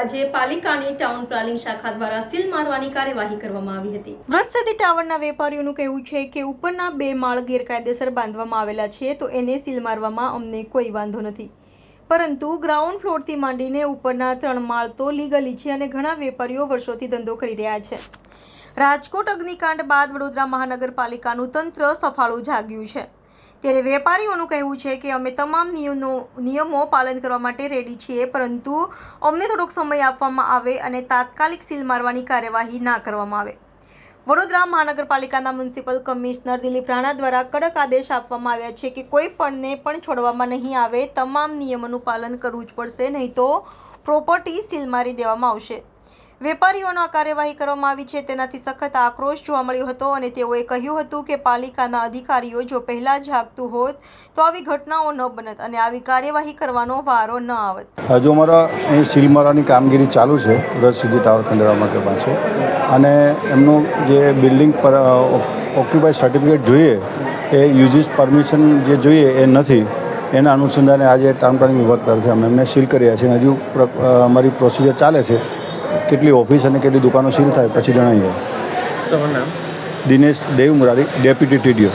આજે પાલિકાની town planning શાખા દ્વારા સીલ મારવાની કાર્યવાહી કરવામાં આવી હતી. વૃત્તસ્થિતિ ટાવરના વેપારીઓનું કહેવું છે કે ઉપરના બે માળ ગેરકાયદેસર બાંધવામાં આવેલા છે, તો એને સીલ મારવામાં અમને કોઈ વાંધો નથી. પરંતુ ગ્રાઉન્ડ ફ્લોરથી માંડીને ઉપરના ત્રણ માળ તો લીગલી છે અને ઘણા વેપારીઓ વર્ષોથી ધંધો કરી રહ્યા છે. રાજકોટ અગ્નિકાંડ બાદ વડોદરા મહાનગરપાલિકાનું તંત્ર સફાળું જાગ્યું છે. ત્યારે વેપારીઓનું કહેવું છે કે અમે તમામ નિયમો નિયમો પાલન કરવા માટે રેડી છીએ, પરંતુ અમને થોડોક સમય આપવામાં આવે અને તાત્કાલિક સીલ મારવાની કાર્યવાહી ના કરવામાં આવે. વડોદરા મહાનગરપાલિકાના મ્યુનિસિપલ કમિશનર દિલીપ રાણા દ્વારા કડક આદેશ આપવામાં આવ્યા છે કે કોઈ પણને પણ છોડવામાં નહીં આવે, તમામ નિયમોનું પાલન કરવું જ પડશે, નહીં તો પ્રોપર્ટી સીલ મારી દેવામાં આવશે. વેપારીઓનો કાર્યવાહી કરવામાં આવી છે. તેનાથી સખત આક્રોશ જોવા મળ્યો હતો અને તેઓએ કહ્યું હતું કે પાલિકાના અધિકારીઓ જો પહેલા જાગતું હોત, તો આવી ઘટનાઓ ન બનત અને આવી કાર્યવાહી કરવાનો વારો ન આવત. હજુ અમારા અહીં સીલ કામગીરી ચાલુ છે રસ સીધી ટાવર ખંડેરા માટે પાસે. અને એમનું જે બિલ્ડિંગ પર ઓક્યુપાય સર્ટિફિકેટ જોઈએ, એ યુજીસ પરમિશન જે જોઈએ એ નથી. એના અનુસંધાને આજે ટાઉન પ્લાનિંગ વિભાગ તરફથી અમે એમને સીલ કર્યા છે. અને હજુ અમારી પ્રોસિજર ચાલે છે. કેટલી ઓફિસ અને કેટલી દુકાનો સીલ થાય પછી જણાવીએ. તમારું નામ? Dinesh Dev Murari deputy TDO.